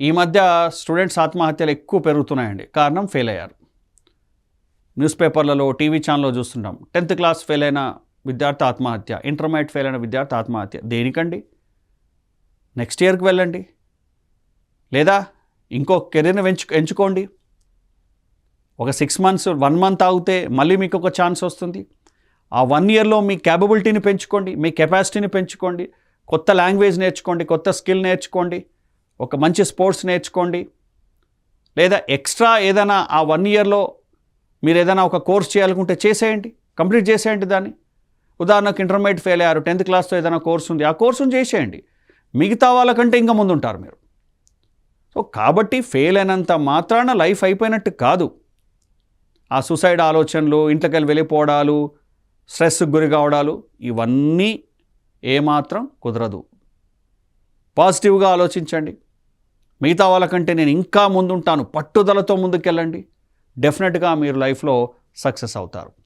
ఈ మధ్య స్టూడెంట్స్ ఆత్మహత్యలు ఎక్కువ పెరుగుతున్నాయండి. కారణం ఫెయిల్ అయ్యారు. న్యూస్ పేపర్లలో టీవీ ఛానల్లో చూస్తుంటాం. టెన్త్ క్లాస్ ఫెయిల్ అయిన విద్యార్థి ఆత్మహత్య ఇంటర్మీడియట్ ఫెయిల్ అయిన విద్యార్థి ఆత్మహత్య దేనికండి? నెక్స్ట్ ఇయర్కి వెళ్ళండి. లేదా ఇంకో కెరీర్ని ఎంచు ఎంచుకోండి. ఒక సిక్స్ మంత్స్ వన్ మంత్ ఆగితే మళ్ళీ మీకు ఒక ఛాన్స్ వస్తుంది. ఆ వన్ ఇయర్లో మీ క్యాపబిలిటీని పెంచుకోండి మీ కెపాసిటీని పెంచుకోండి. కొత్త లాంగ్వేజ్ నేర్చుకోండి కొత్త స్కిల్ నేర్చుకోండి. ఒక మంచి స్పోర్ట్స్ నేర్చుకోండి. లేదా ఎక్స్ట్రా ఏదైనా ఆ వన్ ఇయర్లో మీరు ఏదైనా ఒక కోర్స్ చేయాలనుకుంటే చేసేయండి. కంప్లీట్ చేసేయండి దాన్ని. ఉదాహరణకు ఇంటర్మీడియట్ ఫెయిల్ అయ్యారు టెన్త్ క్లాస్తో ఏదైనా కోర్స్ ఉంది ఆ కోర్సును చేసేయండి. మిగతా వాళ్ళకంటే ఇంకా ముందుంటారు మీరు. సో కాబట్టి ఫెయిల్ అయినంత మాత్రాన లైఫ్ అయిపోయినట్టు కాదు. ఆ సూసైడ్ ఆలోచనలు ఇంట్లోకి వెళ్ళిపోవడాలు స్ట్రెస్కి గురి కావడాలు ఇవన్నీ ఏమాత్రం కుదరదు. పాజిటివ్గా ఆలోచించండి. మిగతా వాళ్ళకంటే నేను ఇంకా ముందుంటాను. పట్టుదలతో ముందుకెళ్ళండి. డెఫినెట్గా మీరు లైఫ్లో సక్సెస్ అవుతారు.